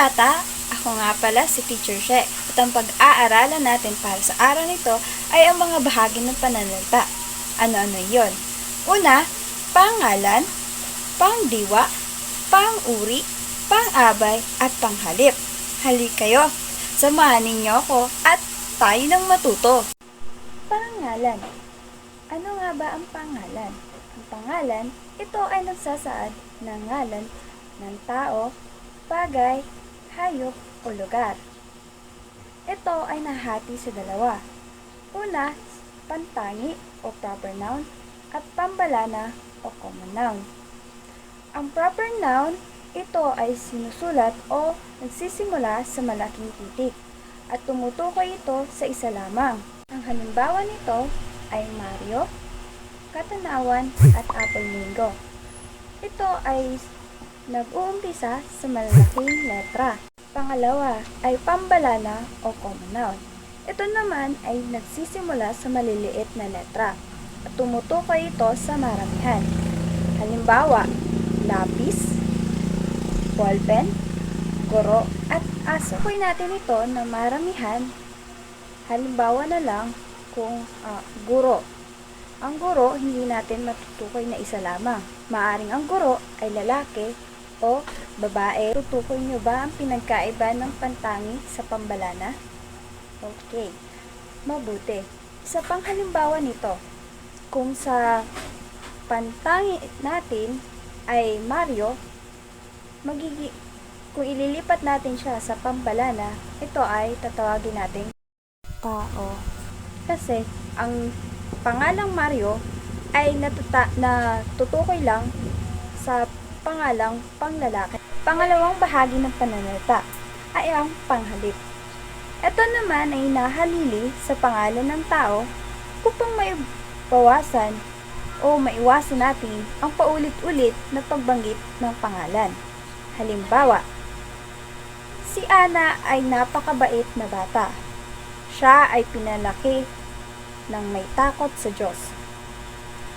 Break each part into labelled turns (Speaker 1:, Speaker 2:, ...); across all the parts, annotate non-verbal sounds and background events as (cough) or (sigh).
Speaker 1: Bata! Ako nga pala si Teacher She at ang pag-aaralan natin para sa araw nito ay ang mga bahagi ng pananalita. Ano-ano yon? Una, pangalan, pangdiwa, panguri, pang-abay at panghalip. Halik kayo, samahan ninyo ako at tayo nang matuto. Pangalan. Ano nga ba ang pangalan? Ang pangalan, ito ay nagsasaad ng ngalan ng tao, bagay, hayop o lugar. Ito ay nahati sa dalawa. Una, pantangi o proper noun at pambalana o common noun. Ang proper noun, ito ay sinusulat o nagsisimula sa malaking titik at tumutukoy ito sa isa lamang. Ang halimbawa nito ay Mario, Katanawan at Apple Mango. Ito ay nag-uumpisa sa malalaking letra. Pangalawa ay pambalana o common noun. Ito naman ay nagsisimula sa maliliit na letra at tumutukoy ito sa maramihan. Halimbawa, lapis, ballpen, guro, at aso. Tukoy natin ito na maramihan. Halimbawa na lang kung ah, guro. Ang guro, hindi natin matutukoy na isa lamang. Maaring ang guro ay lalaki o babae. Tutukoy nyo ba ang pinagkaiba ng pantangi sa pambalana? Okay. Mabuti. Sa panghalimbawa nito, kung sa pantangi natin ay Mario, magigi kung ililipat natin siya sa pambalana, ito ay tatawagin nating tao. Kasi ang pangalang Mario ay natuta, natutukoy lang sa pangalang panglalaki. Pangalawang bahagi ng pananalita ay ang panghalip. Ito naman ay nahalili sa pangalan ng tao upang may bawasan o maiwasan natin ang paulit-ulit na pagbanggit ng pangalan. Halimbawa, si Ana ay napakabait na bata. Siya ay pinalaki ng may takot sa Diyos.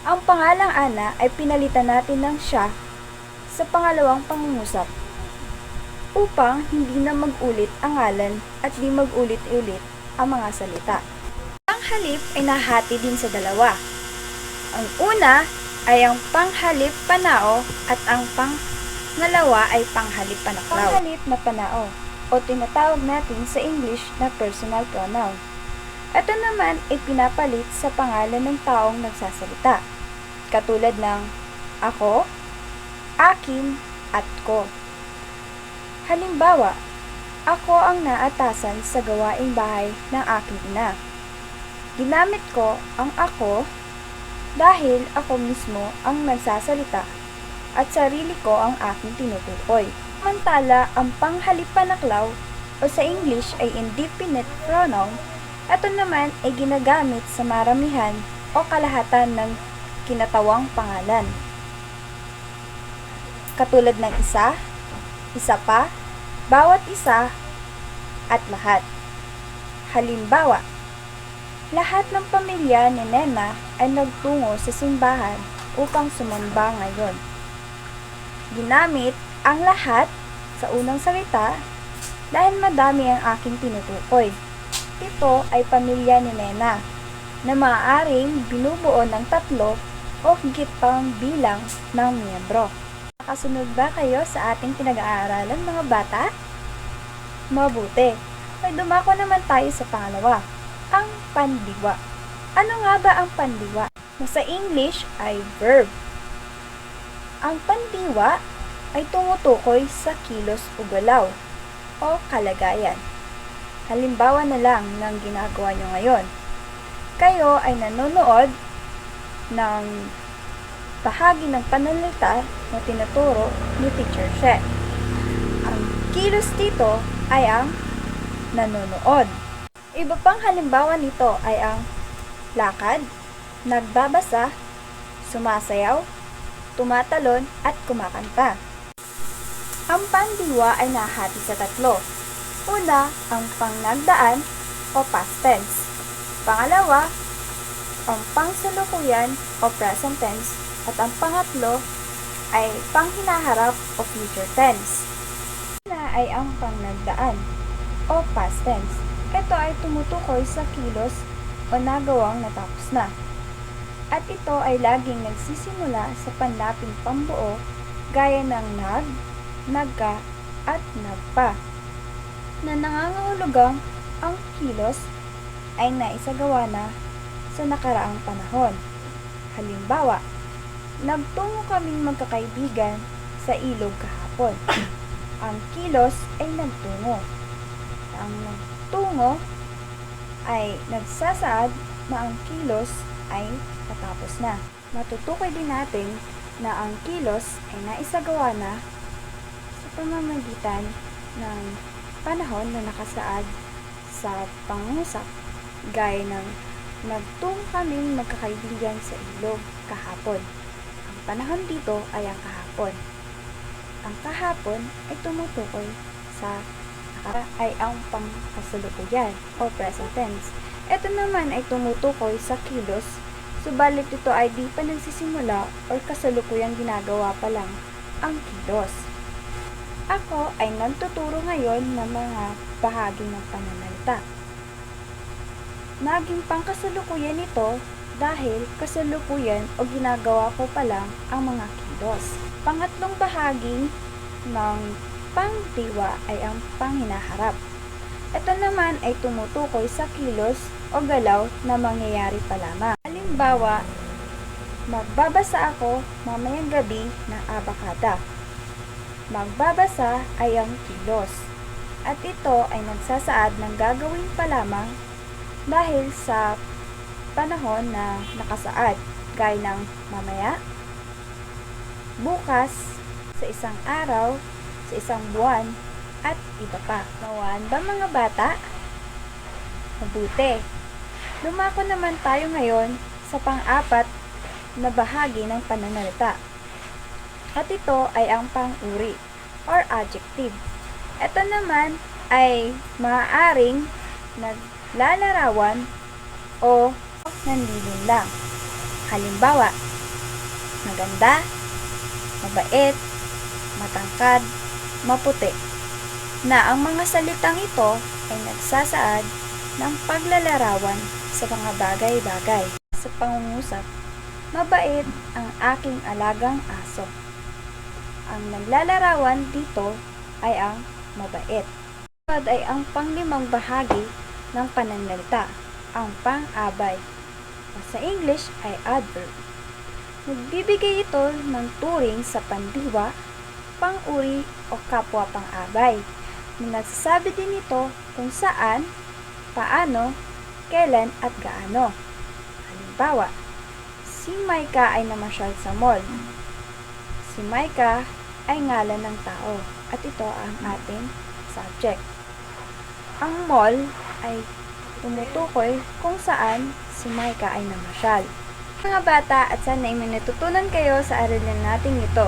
Speaker 1: Ang pangalang Ana ay pinalitan natin ng siya sa pangalawang pangungusap upang hindi na mag-ulit ang ngalan at di mag-ulit-ulit ang mga salita. Ang halip ay nahati din sa dalawa. Ang una ay ang panghalip panao at ang pangalawa ay panghalip panaklaw. Panghalip na panao o tinatawag natin sa English na personal pronoun. Ito naman ay pinapalit sa pangalan ng taong nagsasalita. Katulad ng ako, akin, at ko. Halimbawa, ako ang naatasan sa gawaing bahay ng aking ina. Ginamit ko ang ako dahil ako mismo ang nagsasalita at sarili ko ang aking tinutukoy. Samantala, ang panghalip panaklaw o sa English ay indefinite pronoun, ito naman ay ginagamit sa maramihan o kalahatan ng kinatawang pangalan. Katulad ng isa, isa pa, bawat isa, at lahat. Halimbawa, lahat ng pamilya ni Nena ay nagtungo sa simbahan upang sumamba ngayon. Ginamit ang lahat sa unang salita dahil madami ang aking tinutukoy. Ito ay pamilya ni Nena na maaaring binubuo ng tatlo o higit pang bilang ng miyembro. Nakasunod ba kayo sa ating pinag-aaralan mga bata? Mabuti. Ay dumako naman tayo sa pangalawa, ang pandiwa. Ano nga ba ang pandiwa? Na sa English ay verb. Ang pandiwa ay tumutukoy sa kilos o galaw o kalagayan. Halimbawa na lang ng ginagawa nyo ngayon. Kayo ay nanonood ng bahagi ng pananalita na tinuturo ni Teacher She. Ang kilos dito ay ang nanonood. Iba pang halimbawa nito ay ang lakad, nagbabasa, sumasayaw, tumatalon at kumakanta. Ang pandiwa ay nahati sa tatlo. Una, ang pangnagdaan o past tense. Pangalawa, ang pangsalukuyan o present tense. At ang pangatlo ay panghinaharap o future tense. ay ang pangnagdaan o past tense. Ito ay tumutukoy sa kilos o nagawang natapos na. At ito ay laging nagsisimula sa panlaping pambuo gaya ng nag, nagka, at nagpa. Na nangangahulugang ang kilos ay naisagawa na sa nakaraang panahon. Halimbawa, nagtungo kaming magkakaibigan sa ilog kahapon. (coughs) ang kilos ay nagtungo. Ang nagtungo ay nagsasaad na ang kilos ay patapos na. Matutukoy din natin na ang kilos ay naisagawa na sa pamamagitan ng panahon na nakasaad sa pangusap gaya ng nagtungo kaming magkakaibigan sa ilog kahapon. Panahon dito ay ang kahapon. Ang kahapon ay tumutukoy sa ay ang pangkasalukuyan o present tense. Ito naman ay tumutukoy sa kilos, subalit ito ay di pa nagsisimula or kasalukuyang ginagawa pa lang ang kilos. Ako ay nagtuturo ngayon ng mga bahagi ng pananalita. Naging pangkasalukuyan ito dahil kasalukuyan o ginagawa ko pa lang ang mga kilos. Pangatlong bahagi ng pangdiwa ay ang panghinaharap. Ito naman ay tumutukoy sa kilos o galaw na mangyayari pa lamang. Halimbawa, magbabasa ako mamayang gabi ng abakada. Magbabasa ay ang kilos. At ito ay nagsasaad ng gagawin pa lamang dahil sa panahon na nakasaad, gaya ng mamaya, bukas, sa isang araw, sa isang buwan, at iba pa. Nawan ba mga bata? Mabuti. Lumako naman tayo ngayon sa pang-apat na bahagi ng pananalita. At ito ay ang pang-uri or adjective. Ito naman ay maaaring naglalarawan o nandilin lang. Halimbawa, maganda, mabait, matangkad, maputi. Na ang mga salitang ito ay nagsasaad ng paglalarawan sa mga bagay-bagay. Sa pangungusap, mabait ang aking alagang aso. Ang naglalarawan dito ay ang mabait. Sunod ay ang panglimang bahagi ng pananalita, ang pang-abay. O Sa English ay adverb. Nagbibigay ito ng turing sa pandiwa, pang-uri o kapwa pang-abay. Na nagsasabi din ito kung saan, paano, kailan at gaano. Halimbawa, si Maika ay namasyal sa mall. Si Maika ay ngalan ng tao at ito ang ating subject. Ang mall ay tumutukoy kung saan si Maika ay namasyal. Mga bata at sana ay may natutunan kayo sa aralin natin ito.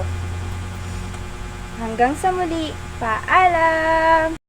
Speaker 1: Hanggang sa muli, paalam!